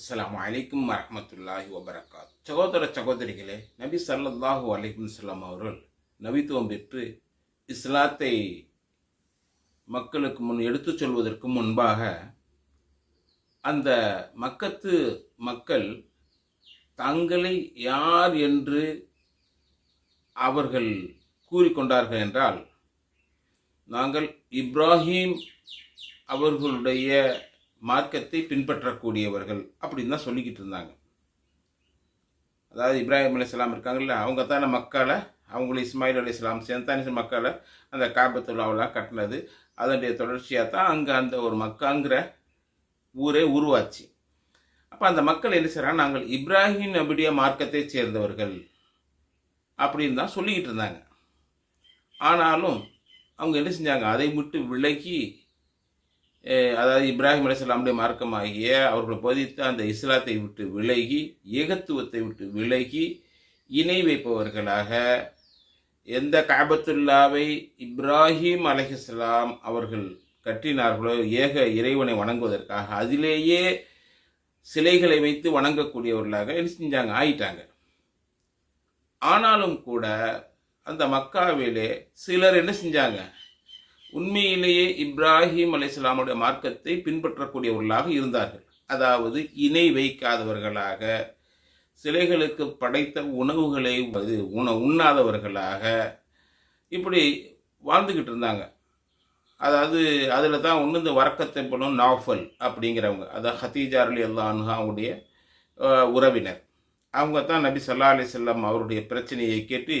அஸ்லாம் அலைக்கும் வரமத்துல்லாஹி வபரகாத். சகோதர சகோதரிகளே நபி சல்லாஹு அலைஹி சொல்லாம் அவர்கள் நபித்துவம் பெற்று இஸ்லாத்தை மக்களுக்கு முன் எடுத்துச் சொல்வதற்கு முன்பாக அந்த மக்கத்து மக்கள் தங்களை யார் என்று அவர்கள் கூறிக்கொண்டார்கள் என்றால் நாங்கள் இப்ராஹிம் அவர்களுடைய மார்க்கத்தை பின்பற்றக்கூடியவர்கள் அப்படின்னு தான் சொல்லிக்கிட்டு இருந்தாங்க. அதாவது இப்ராஹிம் அலையாம் இருக்காங்கல்ல அவங்க தானே மக்களை அவங்களும் இஸ்மாயில் அலி இஸ்லாம் சேர்ந்தானி மக்களை அந்த காபத்துலாவெல்லாம் கட்டினது. அதனுடைய தொடர்ச்சியாக தான் அங்கே அந்த ஒரு மக்காங்கிற ஊரே உருவாச்சு. அப்போ அந்த மக்கள் என்ன செய்கிறாங்க நாங்கள் இப்ராஹிம் நபிடைய மார்க்கத்தை சேர்ந்தவர்கள் அப்படின்னு தான் சொல்லிக்கிட்டு இருந்தாங்க. ஆனாலும் அவங்க என்ன செஞ்சாங்க அதை விட்டு விலகி அதாவது இப்ராஹிம் அலிஸ்லாமுடைய மார்க்கமாகிய அவர்கள் போதித்த அந்த இஸ்லாத்தை விட்டு விலகி ஏகத்துவத்தை விட்டு விலகி இணை வைப்பவர்களாக எந்த காபத்துல்லாவை இப்ராஹிம் அலைஹிஸ்லாம் அவர்கள் கட்டினார்களோ ஏக இறைவனை வணங்குவதற்காக அதிலேயே சிலைகளை வைத்து வணங்கக்கூடியவர்களாக என்ன செஞ்சாங்க? ஆயிட்டாங்க. ஆனாலும் கூட அந்த மக்காவிலே சிலர் என்ன செஞ்சாங்க? உண்மையிலேயே இப்ராஹிம் அலிஸ்லாமுடைய மார்க்கத்தை பின்பற்றக்கூடியவர்களாக இருந்தார்கள். அதாவது இணை வைக்காதவர்களாக சிலைகளுக்கு படைத்த உணவுகளை அது உண உண்ணாதவர்களாக இப்படி வாழ்ந்துக்கிட்டு இருந்தாங்க. அதாவது அதில் தான் ஒன்று இந்த வரக்கத்தை போலும் நாஃபல் அப்படிங்கிறவங்க அதாவது ஹத்தீஜா அலி அல்லான்னு அவங்களுடைய உறவினர். அவங்க தான் நபி சல்லா அலி செல்லம் அவருடைய பிரச்சனையை கேட்டு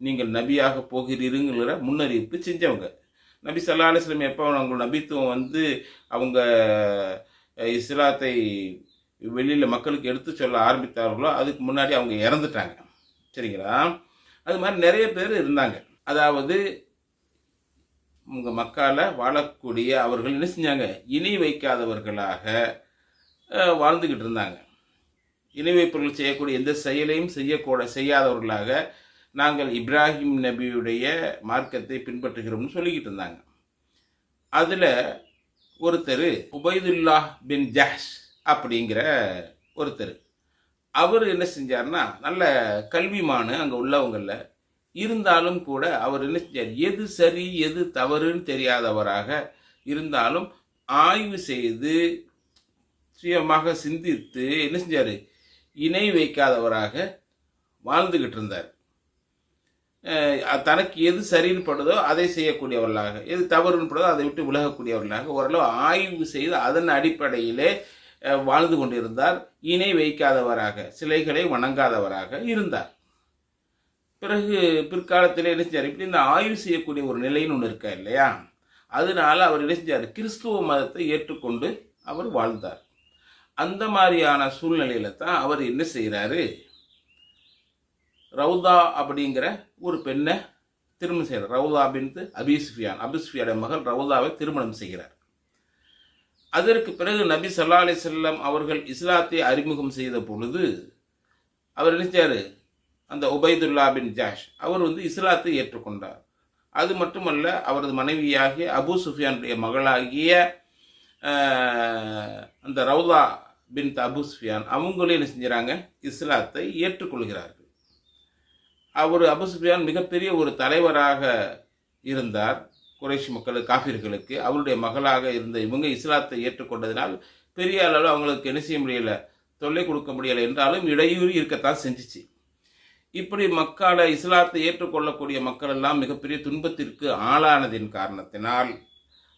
நீங்கள் நபியாக போகிறீருங்கிற முன்னறிவிப்பு செஞ்சவங்க. நபி சல்லா அலுவலம் எப்போ அவங்க நபித்துவம் வந்து அவங்க இஸ்லாத்தை வெளியில் மக்களுக்கு எடுத்து சொல்ல ஆரம்பித்தார்களோ அதுக்கு முன்னாடி அவங்க இறந்துட்டாங்க. சரிங்களா? அது மாதிரி நிறைய பேர் இருந்தாங்க. அதாவது உங்கள் மக்கால் வாழக்கூடிய அவர்கள் என்ன செஞ்சாங்க? இணை வைக்காதவர்களாக வாழ்ந்துக்கிட்டு இருந்தாங்க. இணை வைப்பவர்கள் செய்யக்கூடிய எந்த செயலையும் செய்யக்கூட செய்யாதவர்களாக நாங்கள் இப்ராஹிம் நபியுடைய மார்க்கத்தை பின்பற்றுகிறோம்னு சொல்லிக்கிட்டு இருந்தாங்க. அதில் ஒருத்தர் உபைதுல்லா பின் ஜஹ்ஷ் அப்படிங்கிற ஒருத்தர். அவர் என்ன செஞ்சார்னா நல்ல கல்விமானு அங்கே உள்ளவங்களில் இருந்தாலும் கூட அவர் என்ன செஞ்சார் எது சரி எது தவறுன்னு தெரியாதவராக இருந்தாலும் ஆய்வு செய்து சுயமாக சிந்தித்து என்ன செஞ்சார் இணை வைக்காதவராக வாழ்ந்துக்கிட்டு இருந்தார். தனக்கு எது சரின்னு படுதோ அதை செய்யக்கூடியவர்களாக எது தவறுன்னு படுதோ அதை விட்டு விலகக்கூடியவர்களாக ஓரளவு ஆய்வு செய்து அதன் அடிப்படையிலே வாழ்ந்து கொண்டிருந்தார். இணை வைக்காதவராக சிலைகளை வணங்காதவராக இருந்தார். பிறகு பிற்காலத்தில் என்ன செஞ்சார்? இப்படி இந்த ஆய்வு செய்யக்கூடிய ஒரு நிலைன்னு ஒன்று இருக்கா இல்லையா? அதனால அவர் என்ன செஞ்சார்? கிறிஸ்துவ மதத்தை ஏற்றுக்கொண்டு அவர் வாழ்ந்தார். அந்த மாதிரியான சூழ்நிலையில தான் அவர் என்ன செய்கிறாரு ரவுதா அப்படிங்கிற ஒரு பெண்ணை திருமணம் செய்கிறார். ரவுதா பின்து அபிஸ்ஃபியான் அபிஸ்ஃபியான மகள் ரவுதாவை திருமணம் செய்கிறார். அதற்கு பிறகு நபி சல்லா அலி செல்லம் அவர்கள் இஸ்லாத்தை அறிமுகம் செய்த பொழுது அவர் நினைச்சார் அந்த உபைதுல்லா பின் ஜாஷ் அவர் வந்து இஸ்லாத்தை ஏற்றுக்கொண்டார். அது மட்டுமல்ல அவரது மனைவியாகிய அபு சுஃபியானுடைய மகளாகிய அந்த ரவுதா பின் அபு சுஃபியான் அவங்களே என்ன செஞ்சுறாங்க? இஸ்லாத்தை ஏற்றுக்கொள்கிறார்கள். அவர் அபு சுஃபியான் மிகப்பெரிய ஒரு தலைவராக இருந்தார் குறைஷ் மக்கள் காஃபிர்களுக்கு. அவருடைய மகளாக இருந்த இவங்க இஸ்லாத்தை ஏற்றுக்கொண்டதினால் பெரிய அளவில் அவங்களுக்கு என்ன செய்ய முடியலை தொல்லை கொடுக்க முடியலை என்றாலும் இடையூறு இருக்கத்தான் செஞ்சிச்சு. இப்படி மக்களை இஸ்லாத்தை ஏற்றுக்கொள்ளக்கூடிய மக்கள் எல்லாம் மிகப்பெரிய துன்பத்திற்கு ஆளானதின் காரணத்தினால்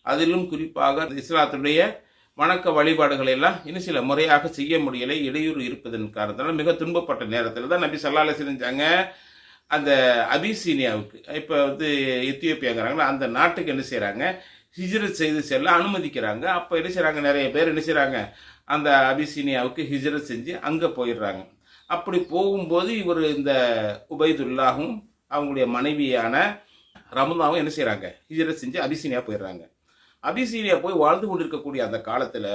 அதிலும் குறிப்பாக இஸ்லாத்துடைய வணக்க வழிபாடுகளை எல்லாம் இன்னும் சில முறையாக செய்ய முடியலை இடையூறு இருப்பதன் காரணத்தினால் மிக துன்பப்பட்ட நேரத்தில் தான் நபி சல்லால செஞ்சாங்க. அந்த அபிசீனியாவுக்கு இப்போ வந்து எத்தியோப்பியாங்கிறாங்களா அந்த நாட்டுக்கு என்ன செய்கிறாங்க ஹிஜ்ரத் செய்து செல்ல அனுமதிக்கிறாங்க. அப்போ என்ன செய்கிறாங்க நிறைய பேர் என்ன செய்கிறாங்க அந்த அபிசீனியாவுக்கு ஹிஜ்ரத் செஞ்சு அங்கே போயிடுறாங்க. அப்படி போகும்போது இவர் இந்த உபைதுல்லாவும் அவங்களுடைய மனைவியான ரமதாவும் என்ன செய்கிறாங்க ஹிஜ்ரத் செஞ்சு அபிசீனியா போயிடுறாங்க. அபிசீனியா போய் வாழ்ந்து கொண்டிருக்கக்கூடிய அந்த காலத்தில்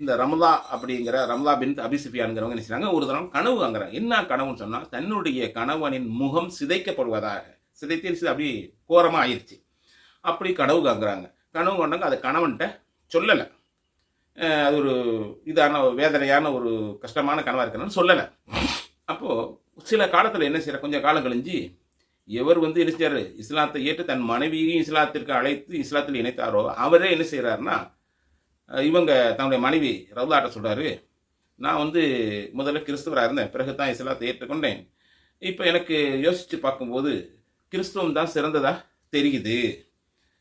இந்த ரமதா அப்படிங்கிற ரமதா பின் அபிசிபியான்கிறவங்க என்ன செய்றாங்க? ஒரு தரம் கனவு வாங்குறாங்க. என்ன கனவுன்னு சொன்னால் தன்னுடைய கணவனின் முகம் சிதைக்கப்படுவதாக சிதைத்து அப்படி கோரமாக ஆயிடுச்சு அப்படி கனவு காங்குறாங்க கனவு கொண்டாங்க அதை கணவன்கிட்ட சொல்லலை. அது ஒரு இதான ஒரு வேதனையான ஒரு கஷ்டமான கனவாக இருக்கணும்னு சொல்லலை. அப்போது சில காலத்தில் என்ன செய்யற கொஞ்சம் காலம் கழிஞ்சு எவர் வந்து என்ன செய்கிறார் இஸ்லாத்தை ஏற்று தன் மனைவியையும் இஸ்லாத்திற்கு அழைத்து இஸ்லாத்தில் இணைத்தாரோ அவரே என்ன செய்கிறாருன்னா இவங்க தன்னுடைய மனைவி ரவுலாட்ட சொல்கிறாரு நான் வந்து முதல்ல கிறிஸ்துவராக இருந்தேன் பிறகு தான் இஸ்லாத்தை ஏற்றுக்கொண்டேன். இப்போ எனக்கு யோசித்து பார்க்கும்போது கிறிஸ்துவம் தான் சிறந்ததாக தெரியுது.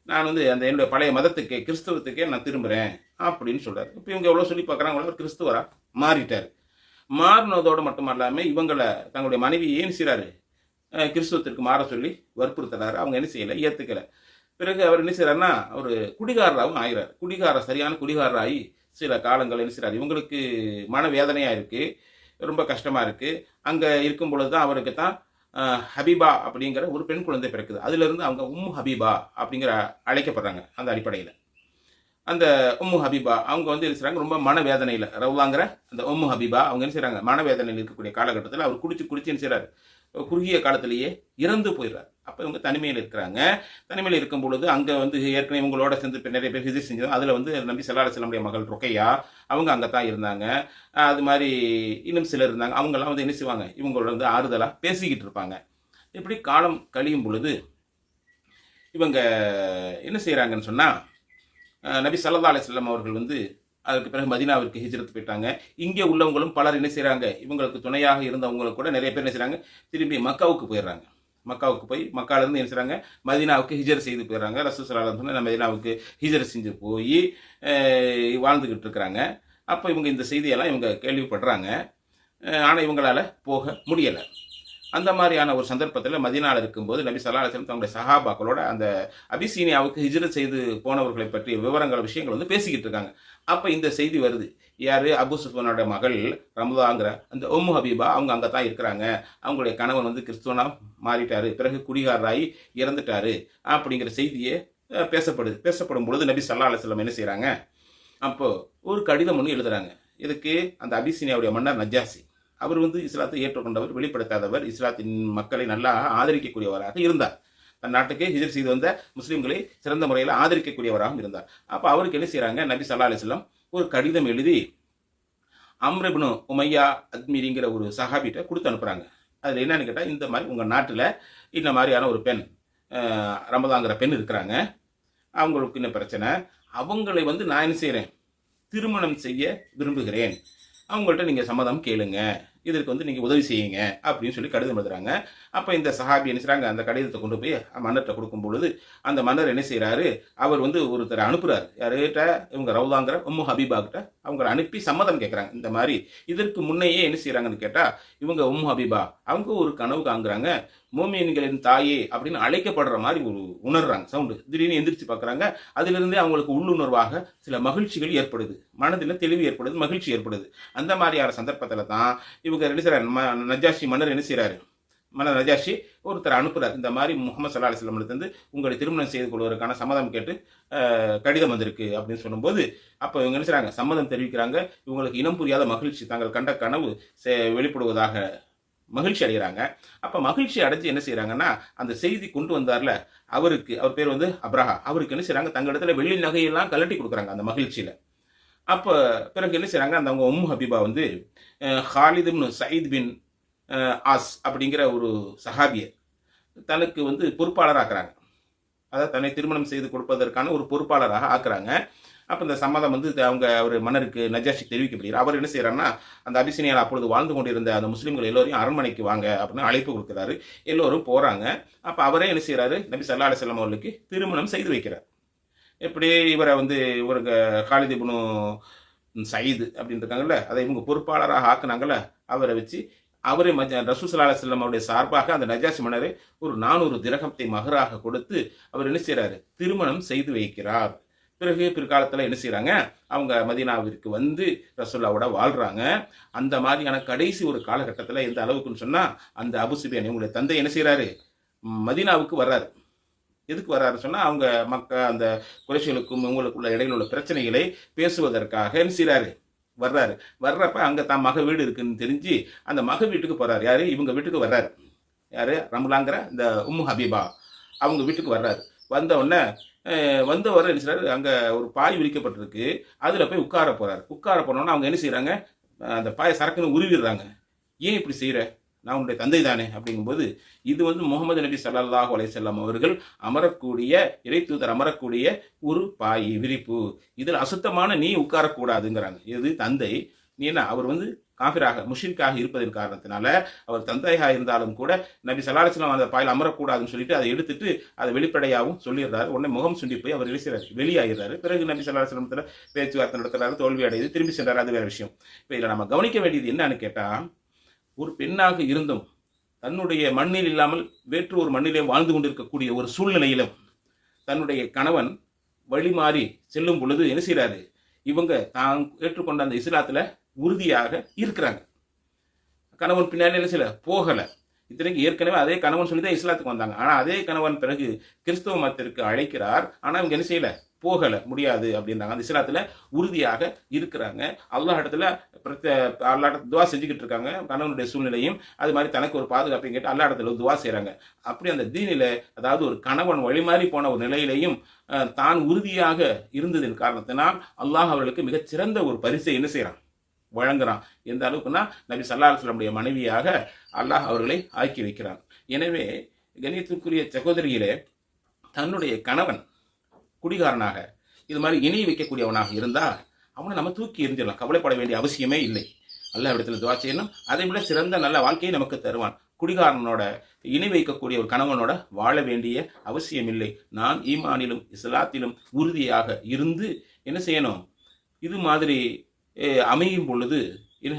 நான் வந்து அந்த என்னுடைய பழைய மதத்துக்கே கிறிஸ்தவத்துக்கே நான் திரும்புகிறேன் அப்படின்னு சொல்கிறார் இப்போ இவங்க எவ்வளோ சொல்லி பார்க்குறாங்க அவர் கிறிஸ்துவராக மாறிட்டார். மாறினதோடு மட்டும் இல்லாமல் இவங்களை தங்களுடைய மனைவி ஏன் செய்கிறாரு கிறிஸ்துவத்திற்கு மாற சொல்லி வற்புறுத்துறாரு. அவங்க என்ன செய்யலை? ஏற்றுக்கலை பிறகு அவர் என்ன செய்கிறாருன்னா அவர் குடிகாரராகவும் ஆகிறார். குடிகார சரியான குடிகாரராகி சில காலங்கள் என்ன செய்கிறார் இவங்களுக்கு மனவேதனையாக இருக்குது ரொம்ப கஷ்டமாக இருக்குது அங்கே இருக்கும் பொழுது தான் அவருக்கு தான் ஹபீபா அப்படிங்கிற ஒரு பெண் குழந்தை பிறக்குது. அதிலிருந்து அவங்க உம்மு ஹபீபா அப்படிங்கிற அழைக்கப்படுறாங்க அந்த அடிப்படையில். அந்த உம்மு ஹபீபா அவங்க வந்து என்ன செய்கிறாங்க ரொம்ப மனவேதனையில் ரவுலாங்கிற அந்த உம்மு ஹபீபா அவங்க என்ன செய்கிறாங்க மனவேதனையில் இருக்கக்கூடிய காலகட்டத்தில் அவர் குடிச்சு குடிச்சு என்ன செய்கிறார் குறுகிய காலத்திலேயே இறந்து போயிடுறாரு. அப்போ இவங்க தனிமையில் இருக்கிறாங்க. தனிமையில் இருக்கும் பொழுது அங்கே வந்து ஏற்கனவே இவங்களோட சேர்ந்து இப்போ நிறைய பேர் விசிட் செஞ்சோம் அதில் வந்து நம்பி சல்லா செல்லமுடைய மகள் ருக்கையா அவங்க அங்கே தான் இருந்தாங்க. அது மாதிரி இன்னும் சிலர் இருந்தாங்க. அவங்கெல்லாம் வந்து என்ன செய்வாங்க? இவங்களோட வந்து ஆறுதலாக பேசிக்கிட்டு இருப்பாங்க. இப்படி காலம் கழியும் பொழுது இவங்க என்ன செய்கிறாங்கன்னு சொன்னால் நபி சல்லா அலிஸ்லாம் அவர்கள் வந்து அதுக்கு பிறகு மதீனாவிற்கு ஹிஜ்ரத் போயிட்டாங்க. இங்கே உள்ளவங்களும் பலர் என்ன செய்கிறாங்க இவங்களுக்கு துணையாக இருந்தவங்களுக்கு கூட நிறைய பேர் என்ன செய்கிறாங்க திரும்பி மக்காவுக்கு போயிடுறாங்க. மக்காவுக்கு போய் மக்காலேருந்து என்ன செய்கிறாங்க மதீனாவுக்கு ஹிஜர் செய்து போயிடுறாங்க. ரசூசலாலம் சொன்ன மதினாவுக்கு ஹிஜர் செஞ்சு போய் வாழ்ந்துக்கிட்டு இருக்கிறாங்க. அப்போ இவங்க இந்த செய்தியெல்லாம் இவங்க கேள்விப்படுறாங்க. ஆனால் இவங்களால போக முடியலை. அந்த மாதிரியான ஒரு சந்தர்ப்பத்தில் மதினால இருக்கும்போது நபி சல்லா அலிஸ்லாம் தங்களுடைய சஹாபாக்களோட அந்த அபிசீனியாவுக்கு ஹிஜ்ரத் செய்து போனவர்களை பற்றிய விவரங்கள் விஷயங்கள் வந்து பேசிக்கிட்டு இருக்காங்க. அப்போ இந்த செய்தி வருது. யார்? அபு சுஃபனோட மகள் ரமதாங்கிற அந்த ஒம்மு ஹபீபா அவங்க அங்கே தான் இருக்கிறாங்க. அவங்களுடைய கணவன் வந்து கிறிஸ்துவனாக மாறிட்டாரு. பிறகு குடிகாரராகி இறந்துட்டாரு அப்படிங்கிற செய்தியே பேசப்படுது. பேசப்படும் பொழுது நபி சல்லா அலிஸ்லாம் என்ன செய்கிறாங்க அப்போது ஒரு கடிதம் ஒன்று எழுதுறாங்க. இதுக்கு அந்த அபிசீனியாவுடைய மன்னர் நஜாசி அவர் வந்து இஸ்லாத்தை ஏற்றுக்கொண்டவர் வெளிப்படுத்தாதவர் இஸ்லாத்தின் மக்களை நல்லா ஆதரிக்கக்கூடியவராக இருந்தார். தன் நாட்டுக்கு ஹிஜர் செய்து வந்த முஸ்லீம்களை சிறந்த முறையில் ஆதரிக்கக்கூடியவராகவும் இருந்தார். அப்போ அவருக்கு என்ன செய்கிறாங்க நபி சல்லா அலிஸ்லாம் ஒரு கடிதம் எழுதி அம்ரபினு உமையா அத்மீரிங்கிற ஒரு சஹாபிட்ட கொடுத்து அனுப்புகிறாங்க அதில் என்னன்னு கேட்டால் இந்த மாதிரி உங்கள் நாட்டில் இந்த மாதிரியான ஒரு பெண் ரமதாங்கிற பெண் இருக்கிறாங்க. அவங்களுக்கு என்ன பிரச்சனை? அவங்களை வந்து நான் என்ன செய்கிறேன் திருமணம் செய்ய விரும்புகிறேன். அவங்கள்ட்ட நீங்கள் சம்மதம் கேளுங்க. இதற்கு வந்து நீங்கள் உதவி செய்யுங்க. அப்படின்னு சொல்லி கடிதம் எழுதுறாங்க. அப்போ இந்த சஹாபி என்ன செய்கிறாங்க அந்த கடிதத்தை கொண்டு போய் மன்னர்கிட்ட கொடுக்கும் பொழுது அந்த மன்னர் என்ன செய்கிறாரு அவர் வந்து ஒருத்தரை அனுப்புறாரு. யார்கிட்ட? இவங்க ரவுதாங்கிற உம்மு ஹபீபா கிட்ட அவங்கள அனுப்பி சம்மதம் கேட்குறாங்க இந்த மாதிரி இதற்கு முன்னையே என்ன செய்கிறாங்கன்னு கேட்டால் இவங்க உம்மு ஹபீபா அவங்க ஒரு கனவு காங்குறாங்க மோமியன்களின் தாயே அப்படின்னு அழைக்கப்படுற மாதிரி ஒரு உணர்றாங்க. சவுண்டு. திடீர்னு எந்திரிச்சு பார்க்குறாங்க அதிலிருந்தே அவங்களுக்கு உள்ளுணர்வாக சில மகிழ்ச்சிகள் ஏற்படுது. மனதில் தெளிவு ஏற்படுது மகிழ்ச்சி ஏற்படுது. அந்த மாதிரியான சந்தர்ப்பத்தில் தான் இவங்க என்ன செய்கிறார் ம நஜாஷி மன்னர் என்ன செய்கிறாரு மன நஜாஷி ஒருத்தர் அனுப்புகிறார் இந்த மாதிரி முகமது சல்லா அலிஸ்லாமிலிருந்து உங்களை திருமணம் செய்து கொள்வதற்கான சம்மதம் கேட்டு கடிதம் வந்திருக்கு அப்படின்னு சொல்லும்போது அப்போ இவங்க என்ன செய்கிறாங்க சம்மதம் தெரிவிக்கிறாங்க. இவங்களுக்கு இனம் புரியாத மகிழ்ச்சி தாங்கள் கண்ட கனவு செ- வெளிப்படுவதாக மகிழ்ச்சி அடைகிறாங்க. அப்போ மகிழ்ச்சி அடைஞ்சு என்ன செய்கிறாங்கன்னா அந்த செய்தி கொண்டு வந்தார்ல அவருக்கு அவர் பேர் வந்து அப்ரஹா. அவருக்கு என்ன செய்கிறாங்க தங்களிடத்துல வெள்ளி நகையெல்லாம் கலட்டி கொடுக்குறாங்க அந்த மகிழ்ச்சியில். அப்போ பிறகு என்ன செய்கிறாங்க அந்த அவங்க உம் ஹபீபா வந்து அஹ், ஹாலித் சயீத் பின் ஆஸ் அப்படிங்கிற ஒரு சஹாபியை தனக்கு வந்து பொறுப்பாளர் ஆக்குறாங்க அதாவது தன்னை திருமணம் செய்து கொடுப்பதற்கான ஒரு பொறுப்பாளராக ஆக்குறாங்க. அப்போ இந்த சம்மதம் வந்து அவங்க அவர் மன்னருக்கு நஜாஷி தெரிவிக்கப்படுகிறார் அவர் என்ன செய்கிறாருன்னா அந்த அபிசினியால் அப்பொழுது வாழ்ந்து கொண்டிருந்த அந்த முஸ்லீம்கள் எல்லோரையும் அரண்மனைக்கு வாங்க அப்படின்னு அழைப்பு கொடுக்குறாரு. எல்லோரும் போகிறாங்க அப்போ அவரே என்ன செய்கிறாரு நபி சல்லா அலிஸ்லாம் அவர்களுக்கு திருமணம் செய்து வைக்கிறார். எப்படி இவரை வந்து இவருக்கு காலிதிபுனு சயீது அப்படின்னு இருக்காங்கல்ல அதை இவங்க பொறுப்பாளராக ஆக்குனாங்கல்ல அவரை வச்சு அவரே மஜ ரசூசல்லா அலுவலம் அவருடைய சார்பாக அந்த நஜாசி மன்னரை ஒரு நானூறு திரகத்தை மகராக கொடுத்து அவர் என்ன செய்கிறாரு திருமணம் செய்து வைக்கிறார். பிறகு பிற்காலத்தில் என்ன செய்கிறாங்க அவங்க மதீனாவிற்கு வந்து ரசோல்லாவோட வாழ்கிறாங்க அந்த மாதிரியான கடைசி ஒரு காலகட்டத்தில் எந்த அளவுக்குன்னு சொன்னால் அந்த அபுசுபியான் இவங்களுடைய தந்தை என்ன செய்கிறாரு மதீனாவுக்கு வர்றாரு. எதுக்கு வர்றாரு சொன்னால் அவங்க மக்க அந்த குறைசிகளுக்கும் இவங்களுக்குள்ள இடையில் உள்ள பிரச்சனைகளை பேசுவதற்காக என்ன செய்கிறாரு வர்றாரு. வர்றப்ப அங்கே தான் மக வீடு இருக்குன்னு தெரிஞ்சு அந்த மக வீட்டுக்கு போகிறாரு யார்? இவங்க வீட்டுக்கு வர்றாரு. யார்? ரம்லாங்கிற இந்த உம்மு ஹபீபா. அவங்க வீட்டுக்கு வர்றாரு. வந்த உடனே அஹ் என்ன செய்றாரு? அங்கே ஒரு பாய் விரிக்கப்பட்டிருக்கு. அதில் போய் உட்கார போகிறாரு உட்கார போனோன்னா அவங்க என்ன செய்கிறாங்க அந்த பாயை சரக்குன்னு உருவிடுறாங்க. ஏன் இப்படி செய்கிற நான் உன்னுடைய தந்தை தானே அப்படிங்கும்போது இது வந்து முகமது நபி ஸல்லல்லாஹு அலைஹி அவர்கள் அமரக்கூடிய இறைத்தூதர் அமரக்கூடிய ஒரு பாய் விரிப்பு. இதில் அசுத்தமான நீ உட்காரக்கூடாதுங்கிறாங்க. இது தந்தை. நீ என்ன? அவர் வந்து காஃபிராக முஷ்ரிக்காக இருப்பதன் காரணத்தினால அவர் தந்தையாக இருந்தாலும் கூட நபி ஸல்லல்லாஹு அந்த பாயில் அமரக்கூடாதுன்னு சொல்லிட்டு அதை எடுத்துட்டு அதை வெளிப்படையாகவும் சொல்லிடுறாரு. உடனே முகம் சுண்டி போய் அவர் இழிக்கிறார் வெளியாகிறாரு பிறகு நபி ஸல்லல்லாஹு பேச்சுவார்த்தை நடத்துறாரு தோல்வி அடையுது திரும்பி சென்றார். அது வேற விஷயம். இப்போ இதில் நம்ம கவனிக்க வேண்டியது என்னன்னு கேட்டால் ஒரு பெண்ணாக இருந்தும் தன்னுடைய மண்ணில் இல்லாமல் வேற்று ஒரு மண்ணிலே வாழ்ந்து கொண்டிருக்கக்கூடிய ஒரு சூழ்நிலையிலும் தன்னுடைய கணவன் வழி மாறி செல்லும் பொழுது என்ன செய்கிறாரு இவங்க தான் ஏற்றுக்கொண்ட அந்த இஸ்லாத்தில் உறுதியாக இருக்கிறாங்க. கணவன் பின்னாடி என்ன செய்யல? போகலை. இத்தனைக்கு ஏற்கனவே அதே கணவன் சொல்லி தான் இஸ்லாத்துக்கு வந்தாங்க. ஆனால் அதே கணவன் பிறகு கிறிஸ்தவ மதத்திற்கு அழைக்கிறார். ஆனால் இவங்க என்ன செய்யல? போகல. முடியாது அப்படின்றாங்க. அந்த இஸ்லாத்துல உறுதியாக இருக்கிறாங்க. அல்லாஹ் இடத்துல பிரத்த அல்லா இடத்துல துவா செஞ்சுக்கிட்டு இருக்காங்க. கணவனுடைய சூழ்நிலையும் அது மாதிரி தனக்கு ஒரு பாதுகாப்பையும் கேட்டு அல்லா இடத்துல துவா செய்கிறாங்க அப்படி அந்த தீனில அதாவது ஒரு கணவன் வழிமாறி போன ஒரு நிலையிலையும் தான் உறுதியாக இருந்ததின் காரணத்தினால் அல்லாஹ் அவர்களுக்கு மிகச்சிறந்த ஒரு பரிசை என்ன செய்கிறான் வழங்குறான். எந்த அளவுக்குன்னா நபி சல்லா அலுவலமுடைய மனைவியாக அல்லாஹ் அவர்களை ஆக்கி வைக்கிறான். எனவே கணியத்திற்குரிய சகோதரியிலே தன்னுடைய கணவன் குடிகாரனாக இது மாதிரி இணை வைக்கக்கூடியவனாக இருந்தால் அவனை நம்ம தூக்கி எரிஞ்சிடலாம் கவலைப்பட வேண்டிய அவசியமே இல்லை. அல்ல இடத்துல துவா செய்யணும். அதை விட சிறந்த நல்ல வாழ்க்கையை நமக்கு தருவான். குடிகாரனோட இணை வைக்கக்கூடிய ஒரு கணவனோட வாழ வேண்டிய அவசியம் இல்லை. நான் ஈமானிலும் இஸ்லாத்திலும் உறுதியாக இருந்து என்ன செய்யணும்? இது மாதிரி அமையும் பொழுது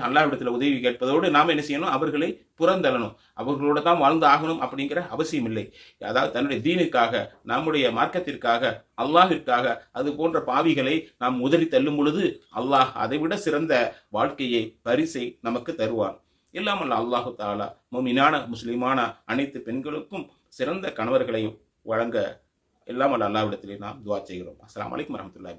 அல்லாவிடத்தில் உதவி கேட்பதோடு நாம் என்ன செய்யணும்? அவர்களை புறந்தள்ளணும். அவர்களோட தான் வாழ்ந்து ஆகணும் அப்படிங்கிற அவசியம் இல்லை. அதாவது தன்னுடைய தீனுக்காக நம்முடைய மார்க்கத்திற்காக அல்லாஹிற்காக அது போன்ற பாவிகளை நாம் உதறி தள்ளும் பொழுது அல்லாஹ் அதைவிட சிறந்த வாழ்க்கையை பரிசை நமக்கு தருவான். இல்லாமல் அல்லாஹு தாலா மொமினான முஸ்லிமான அனைத்து பெண்களுக்கும் சிறந்த கணவர்களையும் வழங்க இல்லாமல் அல்லாவிடத்திலே நாம் துவா செய்கிறோம். அஸ்லாம் வலைக்கம் வரஹ்மத்துல்லாஹி